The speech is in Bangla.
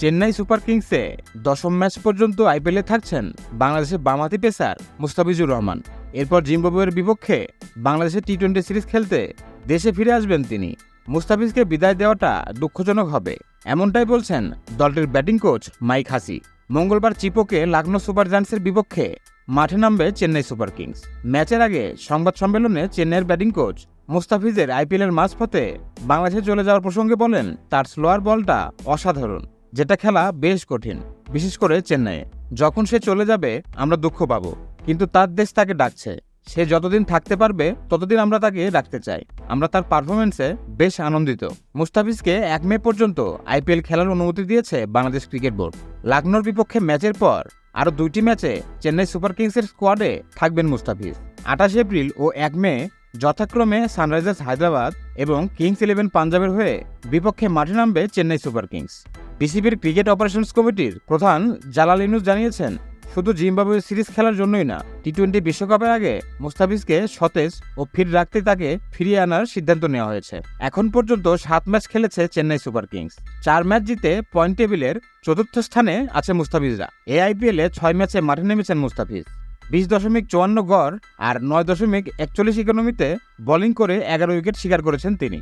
চেন্নাই সুপার কিংসে দশম ম্যাচ পর্যন্ত আইপিএলে থাকছেন বাংলাদেশের বামাতি পেসার মুস্তাফিজুর রহমান। এরপর জিম্বাবুয়ের বিপক্ষে বাংলাদেশের টি টোয়েন্টি সিরিজ খেলতে দেশে ফিরে আসবেন তিনি। মুস্তাফিজকে বিদায় দেওয়াটা দুঃখজনক হবে, এমনটাই বলছেন দলটির ব্যাটিং কোচ মাইক হাসি। মঙ্গলবার চিপোকে লাকনো সুপার জায়ান্টসের বিপক্ষে মাঠে নামবে চেন্নাই সুপার কিংস। ম্যাচের আগে সংবাদ সম্মেলনে চেন্নাইয়ের ব্যাটিং কোচ মুস্তাফিজের আইপিএলের মাঝপথে বাংলাদেশে চলে যাওয়ার প্রসঙ্গে বলেন, তার স্লোয়ার বলটা অসাধারণ। যেটা খেলা বেশ কঠিন, বিশেষ করে চেন্নাইয়ে। যখন সে চলে যাবে, আমরা দুঃখ পাব। কিন্তু তার দেশ তাকে ডাকছে। সে যতদিন থাকতে পারবে, ততদিন আমরা তাকে রাখতে চাই। আমরা তার পারফরমেন্সে বেশ আনন্দিত। মুস্তাফিজকে এক মে পর্যন্ত আইপিএল খেলার অনুমতি দিয়েছে বাংলাদেশ ক্রিকেট বোর্ড। লাকনোর বিপক্ষে ম্যাচের পর আরও দুইটি ম্যাচে চেন্নাই সুপার কিংসের স্কোয়াডে থাকবেন মুস্তাফিজ। আঠাশ এপ্রিল ও এক মে যথাক্রমে সানরাইজার্স হায়দ্রাবাদ এবং কিংস ইলেভেন পাঞ্জাবের হয়ে বিপক্ষে মাঠে নামবে চেন্নাই সুপার কিংস। বিসিবির ক্রিকেট অপারেশনস কমিটির প্রধান জালাল ইনুস জানিয়েছেন, শুধু জিম্বাবুয়ে সিরিজ খেলার জন্যই না টি টোয়েন্টি বিশ্বকাপের আগে মুস্তাফিজকে সতেজ ও ফিট রাখতে তাকে ফিরিয়ে আনার সিদ্ধান্ত নেওয়া হয়েছে। এখন পর্যন্ত সাত ম্যাচ খেলেছে চেন্নাই সুপার কিংস। চার ম্যাচ জিতে পয়েন্ট টেবিলের চতুর্থ স্থানে আছে মুস্তাফিজরা। এ আইপিএলে ছয় ম্যাচে মাঠে নেমেছেন মুস্তাফিজ। বিশ দশমিক চুয়ান্ন গড় আর নয় দশমিক একচল্লিশ ইকোনমিতে বোলিং করে এগারো উইকেট শিকার করেছেন তিনি।